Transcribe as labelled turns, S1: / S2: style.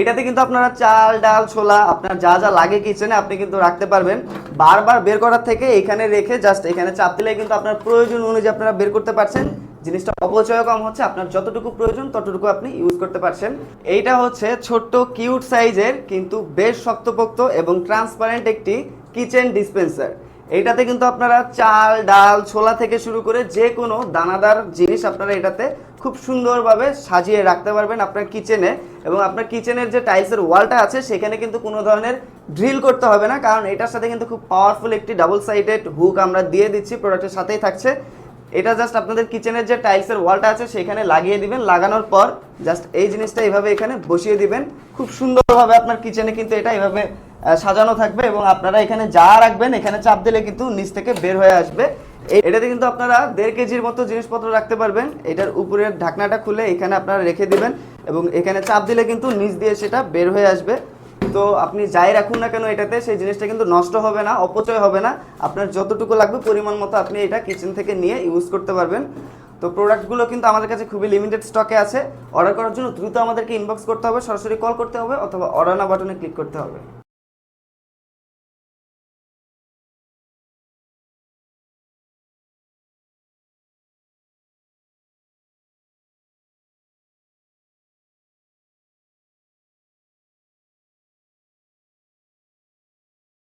S1: এটাতে কিন্তু আপনারা চাল, ডাল, ছোলা, আপনার যা যা লাগে কিচেনে আপনি কিন্তু রাখতে পারবেন। বারবার বের করার থেকে এখানে রেখে জাস্ট এখানে চাপ দিলে কিন্তু আপনার প্রয়োজন অনুযায়ী আপনারা বের করতে পারছেন। জিনিসটা অপচয় কম হচ্ছে, আপনার যতটুকু প্রয়োজন ততটুকু আপনি ইউজ করতে পারছেন। এইটা হচ্ছে ছোট্ট কিউট সাইজের কিন্তু বেশ শক্তপোক্ত এবং ট্রান্সপারেন্ট একটি কিচেন ডিসপেন্সার এইটাতে কিন্তু আপনারা চাল, ডাল, ছোলা থেকে শুরু করে যে কোনো দানাদার জিনিস আপনারা এটাতে খুব সুন্দরভাবে সাজিয়ে রাখতে পারবেন আপনার কিচেনে। এবং আপনার কিচেনের যে টাইলসের ওয়ালটা আছে, সেখানে কিন্তু কোনো ধরনের ড্রিল করতে হবে না, কারণ এটার সাথে কিন্তু খুব পাওয়ারফুল একটি ডাবল সাইডেড হুক আমরা দিয়ে দিচ্ছি প্রোডাক্টের সাথেই থাকছে। এটা জাস্ট আপনাদের কিচেনের যে টাইলসের ওয়ালটা আছে, সেখানে লাগিয়ে দিবেন। লাগানোর পর জাস্ট এই জিনিসটা এইভাবে এখানে বসিয়ে দিবেন। খুব সুন্দরভাবে আপনার কিচেনে কিন্তু এটা এইভাবে সাজানো থাকবে এবং আপনারা এখানে যা রাখবেন, এখানে চাপ দিলে কিন্তু নিচ থেকে বের হয়ে আসবে। এটাতে কিন্তু আপনারা দেড় কেজির মতো জিনিসপত্র রাখতে পারবেন। এটার উপরের ঢাকনাটা খুলে এখানে আপনারা রেখে দিবেন এবং এখানে চাপ দিলে কিন্তু নিচ দিয়ে সেটা বের হয়ে আসবে। তো আপনি যাই রাখুন না কেন এটাতে, সেই জিনিসটা কিন্তু নষ্ট হবে না, অপচয় হবে না। আপনার যতটুকু লাগবে পরিমাণ মতো আপনি এটা কিচেন থেকে নিয়ে ইউজ করতে পারবেন। তো প্রোডাক্টগুলো কিন্তু আমাদের কাছে খুবই লিমিটেড স্টকে আছে। অর্ডার করার জন্য দ্রুত আমাদেরকে ইনবক্স করতে হবে, সরাসরি কল করতে হবে অথবা অর্ডার না বাটনে ক্লিক করতে হবে।